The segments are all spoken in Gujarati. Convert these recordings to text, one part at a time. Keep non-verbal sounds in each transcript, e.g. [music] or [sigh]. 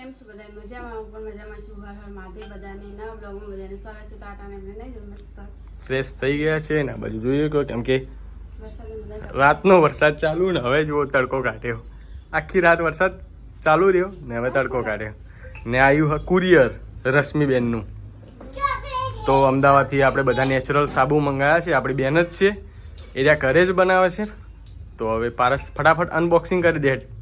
કેમ છો? બધા મજામાં? હું પણ મજામાં છું. હર હર મહાદેવ બધાને નવા બ્લોગમાં બધાને સ્વાગત છે. તાટાને આપણે નહીં મસ્ત. ફ્રેશ થઈ ગયા છે ને? બધું બાજુ જોઈએ કહો કેમ કે રાતનો વરસાદ ચાલુ ને? હવે જુઓ તડકો કાઢ્યો. આખી રાત વરસાદ ચાલુ રહ્યો ને હવે તડકો કાઢ્યો. ને આવ્યું હ કુરિયર રશ્મિબેનનું. તો અમદાવાદથી આપણે બધા નેચરલ સાબુ મંગાવ્યા છે. આપણી બેન જ છે. એ ત્યાં ઘરે જ બનાવે છે. તો હવે પારસ ફટાફટ અનબોક્સિંગ કરી દે.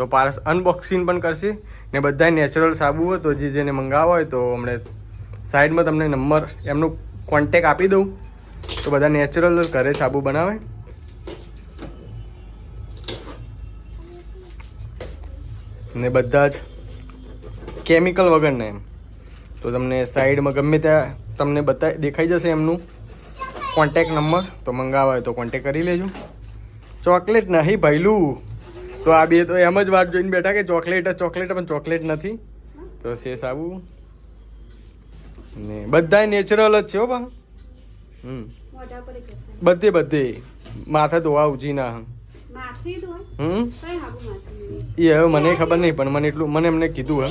તો પારસ અનબોક્સિંગ પણ કરશે. ને બધા નેચરલ સાબુ હોય તો જે જેને મંગાવવા હોય તો અમને સાઈડમાં તમને નંબર એમનું કોન્ટેક આપી દઉં. તો બધા નેચરલ ઘરે સાબુ બનાવે. ને બધા જ કેમિકલ વગરના એમ. તો તમને સાઈડમાં ગમે ત્યાં તમને બતા દેખાઈ જશે એમનું કોન્ટેક નંબર. તો મંગાવવા હોય તો કોન્ટેક કરી લેજો. ચોકલેટ નહીં ભૈલું તો આ બે તો એમ જ વાત જોઈને બેઠા કે ચોકલેટ જ ચોકલેટ પણ ચોકલેટ નથી. તો છે સાબુ ને બધા નેચરલ જ છે હો બા હમ. બધે બધે. માથા ધોવા ઉજી ના. માથે તો હોય હમ એ હવે મને ખબર નહીં પણ મને એટલું મને એમને કીધું હે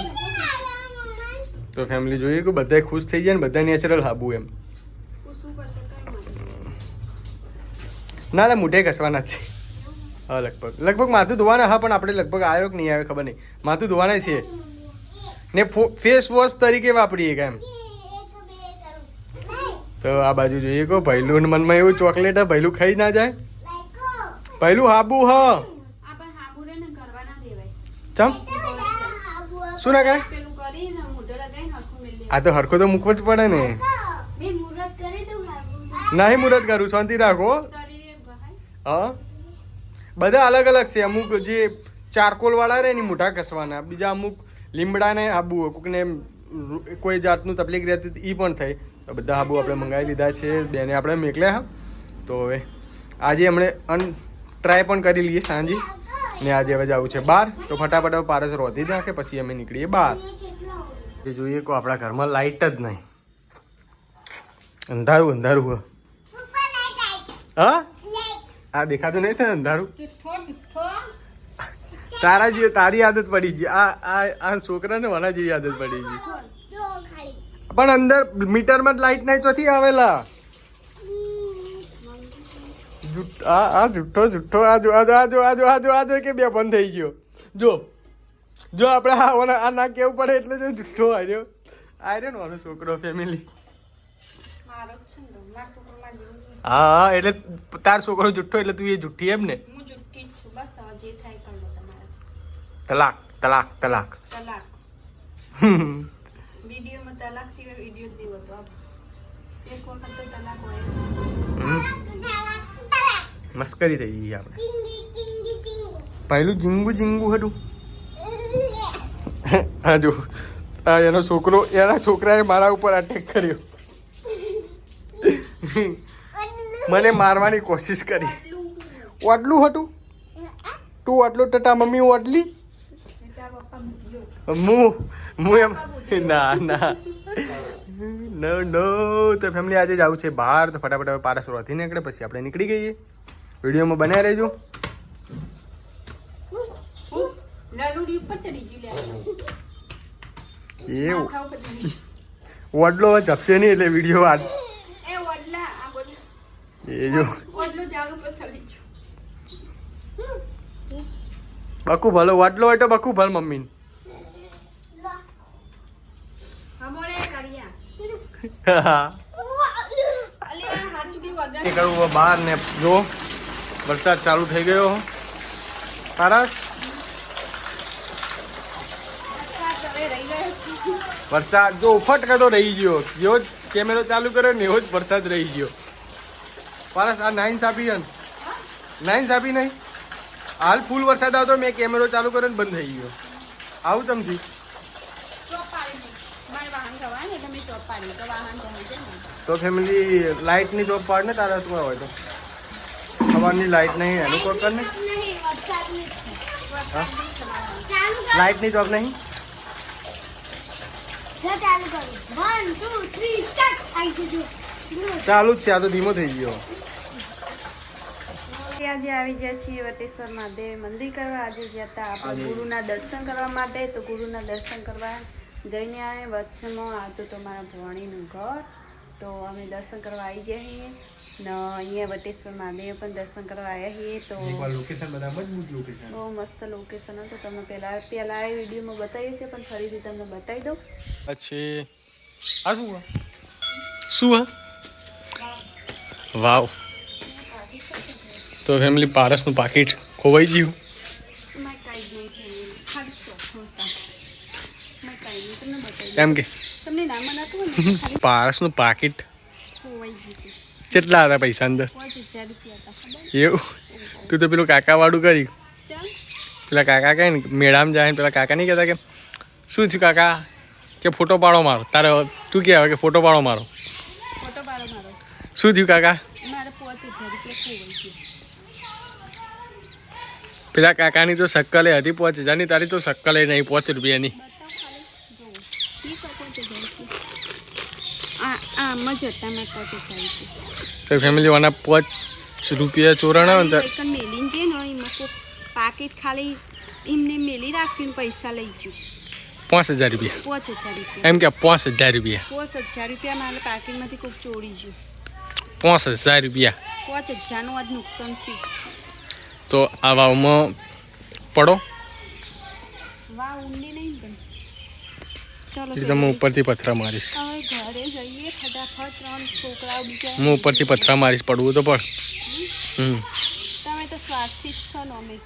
તો ફેમિલી જોઈએ કે બધા ખુશ થઈ જાય ને બધા નેચરલ હાબુ એમ. ના ના મૂઢે ઘસવાના છે. હા લગભગ. લગભગ માથું ધોવાના હા પણ આપણે લગભગ આવ્યો કે નહીં આવ્યો ખબર નહીં. માથું ધોવાના છે ને ફેસ વોશ તરીકે વાપરીએ કે એમ? તો આ બાજુ જોઈએ કહો ભૈલું મનમાં એવું ચોકલેટ ભૈલું ખાઈ ના જાય? ભૈલું હાબુ હ. ચમ. શું ના કરે આ તો હરખો તો મૂકવો જ પડે ને. નહીં મુરત કરું શાંતિ રાખો. હા. બધા અલગ અલગ છે. અમુક જે ચારકોલ વાળા રહે ને મોઢા કસવાના બીજા અમુક લીમડાને આબુ, કોકને કોઈ જાતનું તકલીફ રહેતી એ પણ થઈ તો બધા આબુ આપણે મંગાવી લીધા છે. બેને આપણે મેકલ્યા, હા. તો હવે આજે હમણે અન ટ્રાય પણ કરી લઈએ સાંજે. ને આજે હવે જવું છે બહાર. તો ફટાફટ હવે પારસ રોધી નાખે, પછી અમે નીકળીએ બહાર. એ જોઈએ કો આપણા ઘરમાં લાઇટ જ નહીં. અંધારું અંધારું હા? આ દેખાતું નહીં થાય અંધારું? તારા જે તારી આદત પડી ગઈ. આ આ આ છોકરાને મને જેવી આદત પડી ગઈ. પણ અંદર મીટરમાં જ લાઈટ નહીં ચોથી આવેલા. આ આ જુઠ્ઠો જુઠ્ઠો. આ જો આ જો આ જો આ જો આ જો કે બે બંધ થઈ ગયો. જો. જો આપણે આ આ ના કેવું પડે એટલે જો જુઠ્ઠો આવ્યો આવ્યો ને મારો છોકરો ફેમિલી મારો મારા. હા એટલે તાર છોકરો જુઠ્ઠો એટલે તું એ જુઠ્ઠી એમ ને હું જુઠ્ઠી જ છું બસ હવે જે થાય કરી લો તમારે. તલાક તલાક તલાક. તલાક. વિડીયોમાં તલાક સિવાય વીડિયો જ નહીં હોતો એક વખત તો તલાક હોય મસ્કરી થઈ ગઈ આપણે. પહેલું જીંગુ જીંગુ હતું. હા જો. એનો છોકરો એના છોકરાએ મારા ઉપર અટેક કર્યો. મને મારવાની કોશિશ કરી. ઓટલું હતું? તું ઓટલું ટટા મમ્મી પપ્પા હું હું એમ? ના ના. નો નો તો ફેમિલી આજે જ આવું છે બહાર તો ફટાફટ હવે પારા સુરતથી નીકળે પછી આપણે નીકળી ગઈએ. વિડીયોમાં બન્યા રહેજો. [laughs] એવું. વડલો જપશે નહીં એટલે વીડિયો આ એ જો. બકુ ભલો વડલો હોય તો બકુ ભલ મમ્મી નીકળવું બહાર ને જો વરસાદ ચાલુ થઈ ગયો સરસ. વરસાદ જો ઉફટ કરતો રહી ગયો. જેવો જ કેમેરો ચાલુ કર્યો ને એવો જ વરસાદ રહી ગયો. પારસ આ નાઇન્સ આપી હન નાઇન્સ આપી નહીં. હાલ ફૂલ વરસાદ આવતો મેં કેમેરો ચાલુ કર્યો ને બંધ થઈ ગયો. આવું તમથી તો છે ફેમિલી લાઇટની જોબ પાડ ને તારા શું હોય તો? સવારની લાઇટ નહીં એનું કોક કર ને લાઇટની જોબ નહીં? ચાલુ જ છે આ તો ધીમો થઈ ગયો. આજે આવી ગયા છીએ વટેશ્વર મહાદેવ મંદિર કરવા. આજે ગયા હતા આપણે ગુરુના દર્શન કરવા માટે. તો ગુરુના દર્શન કરવા જઈને આવે વચ્ચેમાં આવતું તો મારા ભવાણીનું ઘર. તો અમે દર્શન કરવા આવી ગયા છીએ. ને અહીંયા વટેશ્વર મહાદેવ પણ દર્શન કરવા આવ્યા છીએ. તો લોકેશન બધા મજબૂત લોકેશન બહુ મસ્ત લોકેશન હતું. તમે પહેલા પહેલા એ વિડીયોમાં બતાવી છે પણ ફરીથી તમને બતાવી દઉં. પછી આ શું શું હા વાવ. તો ફેમિલી પારસનું પાકીટ ખોવાઈ ગયું. મેં કાંઈ જ નહીં થયું ખાલી શોખ હતા મેં કાંઈ નહીં તમને બતાવી દઉં. એમ કે? [laughs] પારસનું પાકીટ કેટલા હતા પૈસા અંદર? એવું? તું તો પેલું કાકાવાળું કરી. પેલા કાકા કહે ને મેળામાં જાય ને પેલા કાકા નહીં કહેતા કે શું થયું કાકા? કે ફોટો પાડો મારો. તારે તું કે કે ફોટો પાડો મારો. શું થયું કાકા મારે પાંચ હજાર રૂપિયા ખોવાઈ ગયું પેલા કાકાની તો શક્કલે હતી પાંચ હજારની તારી તો શક્કલે નહીં પાંચ રૂપિયાની. તો ફેમિલી વાના પાંચ રૂપિયા ચોરાણા ને તો મેલીને જે ને એમાં પાકીટ ખાલી એમને મેલી રાખીને પૈસા લઈ ગયું. પાંચ હજાર રૂપિયા. પાંચ હજાર રૂપિયા. એમ કે પાંચ હજાર રૂપિયા. પાંચ હજાર રૂપિયા મારા પાકીટમાંથી ચોરી ગયું. પાંચ હજાર રૂપિયા. પાંચ હજારનું આજ નુકસાન થયું. તો આ વાવમાં પડો. હું ઉપરથી પથરા મારીશ. હું ઉપરથી પથરા મારીશ પડવું તો પણ હમ? તમે તો સ્વાર્થી જ છો ને